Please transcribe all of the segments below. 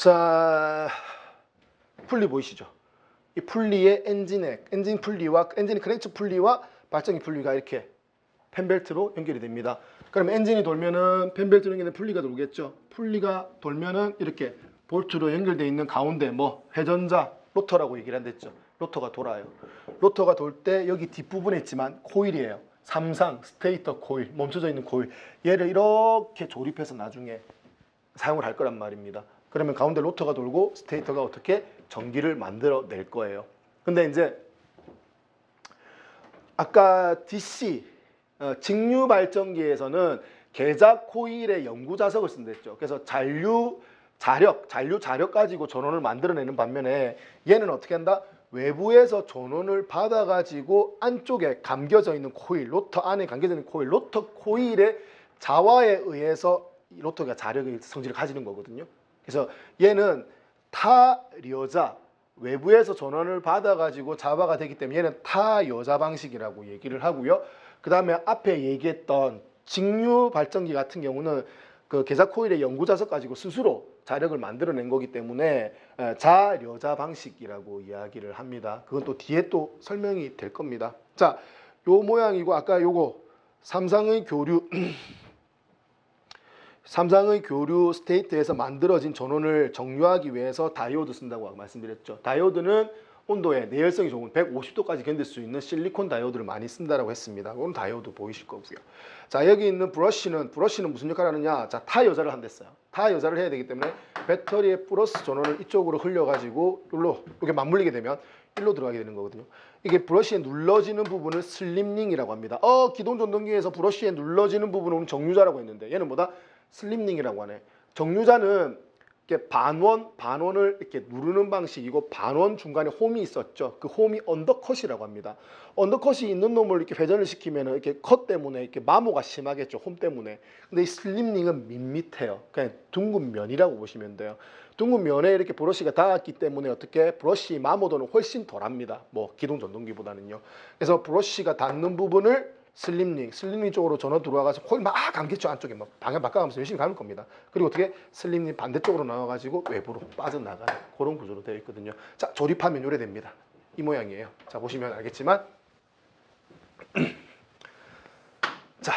자, 풀리 보이시죠? 이 풀리의 엔진에 엔진 풀리와 엔진 크랭크 풀리와 발전기 풀리가 이렇게 펜벨트로 연결이 됩니다. 그럼 엔진이 돌면은 펜벨트로 연결된 풀리가 돌겠죠. 풀리가 돌면은 이렇게 볼트로 연결되어 있는 가운데 뭐 회전자 로터라고 얘기를 한댔죠. 로터가 돌아요. 로터가 돌 때 여기 뒷부분에 있지만 코일이에요. 삼상 스테이터 코일 멈춰져 있는 코일 얘를 이렇게 조립해서 나중에 사용을 할 거란 말입니다. 그러면 가운데 로터가 돌고 스테이터가 어떻게 전기를 만들어 낼 거예요. 근데 이제 아까 DC 어, 직류 발전기에서는 계작 코일의 연구 자석을 쓴댔죠. 그래서 잔류 자력, 잔류 자력 가지고 전원을 만들어내는 반면에 얘는 어떻게 한다? 외부에서 전원을 받아가지고 안쪽에 감겨져 있는 코일, 로터 안에 감겨져 있는 코일, 로터 코일의 자화에 의해서 이 로터가 자력의 성질을 가지는 거거든요. 그래서 얘는 타여자 외부에서 전원을 받아가지고 자화가 되기 때문에 얘는 타여자 방식이라고 얘기를 하고요. 그 다음에 앞에 얘기했던 직류 발전기 같은 경우는 그 계사 코일의 연구 자석 가지고 스스로 자력을 만들어낸 거기 때문에 에, 자여자 방식이라고 이야기를 합니다. 그건 또 뒤에 또 설명이 될 겁니다. 자, 요 모양이고 아까 요거 삼상의 교류 삼상의 교류 스테이트에서 만들어진 전원을 정류하기 위해서 다이오드 쓴다고 말씀드렸죠. 다이오드는 온도에 내열성이 좋은 150도까지 견딜 수 있는 실리콘 다이오드를 많이 쓴다라고 했습니다. 오늘 다이오드 보이실 거고요. 자 여기 있는 브러쉬는 브러쉬는 무슨 역할을 하느냐? 자 타 여자를 한댔어요. 타 여자를 해야 되기 때문에 배터리의 플러스 전원을 이쪽으로 흘려가지고 일로 이렇게 맞물리게 되면 일로 들어가게 되는 거거든요. 이게 브러쉬에 눌러지는 부분을 슬림링이라고 합니다. 어 기동 전동기에서 브러쉬에 눌러지는 부분은 정류자라고 했는데 얘는 뭐다? 슬림링이라고 하네. 정류자는 이렇게 반원 반원을 이렇게 누르는 방식이고 반원 중간에 홈이 있었죠. 그 홈이 언더컷이라고 합니다. 언더컷이 있는 놈을 이렇게 회전을 시키면 이렇게 컷 때문에 이렇게 마모가 심하겠죠. 홈 때문에. 근데 이 슬림링은 밋밋해요. 그냥 둥근 면이라고 보시면 돼요. 둥근 면에 이렇게 브러쉬가 닿았기 때문에 어떻게 브러쉬 마모도는 훨씬 덜합니다. 뭐 기동 전동기보다는요. 그래서 브러쉬가 닿는 부분을 슬림링, 슬림링 쪽으로 전원 들어와가지고 거의 막 감겠죠 안쪽에 막 방향 바꿔가면서 열심히 감을 겁니다. 그리고 어떻게 슬림링 반대쪽으로 나와가지고 외부로 빠져나가는 그런 구조로 되어 있거든요. 자 조립하면 요래 됩니다. 이 모양이에요. 자 보시면 알겠지만 자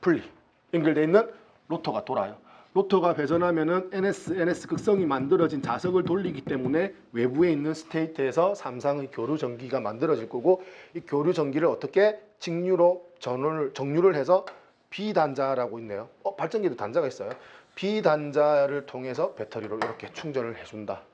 분리 연결되어 있는 로터가 돌아요. 로터가 배전하면은 NS, NS 극성이 만들어진 자석을 돌리기 때문에 외부에 있는 스테이트에서 삼상의 교류 전기가 만들어질 거고 이 교류 전기를 어떻게 직류로 전원을 정류를 해서 비단자라고 있네요. 어 발전기도 단자가 있어요. 비단자를 통해서 배터리로 이렇게 충전을 해준다.